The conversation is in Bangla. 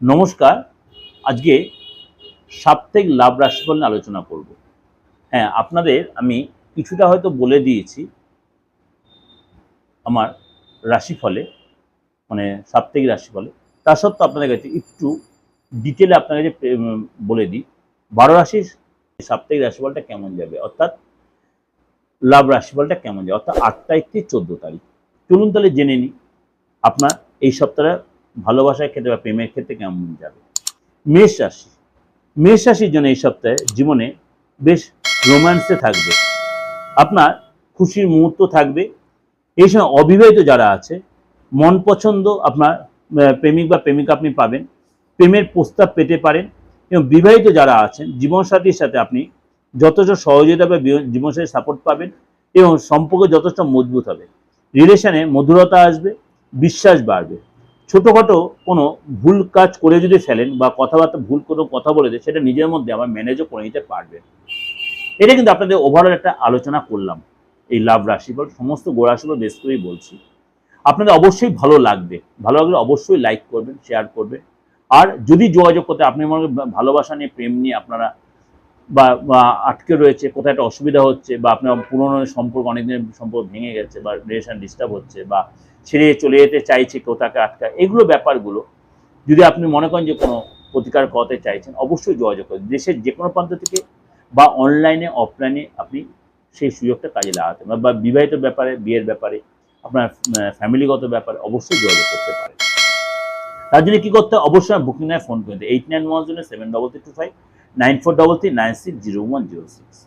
নমস্কার, আজকে সাপ্তাহিক লাভ রাশিফল নিয়ে আলোচনা করব। হ্যাঁ আপনাদের আমি কিছুটা হয়তো বলে দিয়েছি আমার রাশিফলে মানে সাপ্তাহিক রাশিফলে। তা সত্ত্বেও আপনাদের কাছে একটু ডিটেলে আপনার কাছে বলে দিই। বারো রাশির সাপ্তাহিক রাশিফলটা কেমন যাবে? অর্থাৎ লাভ রাশিফলটা কেমন যাবে? অর্থাৎ আট তারিখ থেকে চোদ্দ তারিখ। চলুন তাহলে জেনে নিই। আপনার এই সপ্তাহে ভালোবাসার ক্ষেত্রে বা প্রেমের ক্ষেত্রে কেমন যাবে? মেষ রাশি। মেষ রাশির জন্য এই সপ্তাহে জীবনে বেশ রোম্যান্সে থাকবে। আপনার খুশির মুহূর্ত থাকবে। এই সময় অবিবাহিত যারা আছে, মন পছন্দ আপনার প্রেমিক বা প্রেমিকা আপনি পাবেন। প্রেমের প্রস্তাব পেতে পারেন। এবং বিবাহিত যারা আছেন, জীবনসাথীর সাথে আপনি যথেষ্ট সহযোগিতা বা জীবনসাথীর সাপোর্ট পাবেন এবং সম্পর্ক যথেষ্ট মজবুত হবে। রিলেশনে মধুরতা আসবে, বিশ্বাস বাড়বে। ছোটোখাটো কোনো ভুল কাজ করে যদি ফেলেন বা কথাবার্তা, ভুল কোনো কথা বলে দেয় সেটা নিজের মধ্যে আবার ম্যানেজও করে নিতে পারবেন। এটা কিন্তু আপনাদের ওভারঅল একটা আলোচনা করলাম, এই লাভ রাশিফল, সমস্ত গোড়াশিফল বেশ করেই বলছি। আপনাদের অবশ্যই ভালো লাগবে, ভালো লাগলে অবশ্যই লাইক করবেন শেয়ার করবেন। আর যদি যোগাযোগ করতে, আপনি মনে ভালোবাসা নিয়ে, প্রেম নিয়ে আপনারা বা আটকে রয়েছে, কোথায় একটা অসুবিধা হচ্ছে বা আপনার পুরনো সম্পর্ক অনেকদিনের সম্পর্ক ভেঙে গেছে বা রিলেশন ডিস্টার্ব হচ্ছে বা ছেড়ে চলে যেতে চাইছে কেউ তাকে আটকায় এগুলো ব্যাপারগুলো যদি আপনি মনে করেন যে কোনো প্রতিকার করতে চাইছেন, অবশ্যই যোগাযোগ করুন। দেশের যে কোনো প্রান্ত থেকে বা অনলাইনে অফলাইনে আপনি সেই সুযোগটা কাজে লাগাতে পারেন বা বিবাহিত ব্যাপারে, বিয়ের ব্যাপারে, আপনার ফ্যামিলিগত ব্যাপারে অবশ্যই যোগাযোগ করতে পারেন। তার জন্য কী করতে হবে অবশ্যই বুকিং নেয় ফোন করতে eight nine one zero seven double three two five Nine four double three nine six zero one zero six.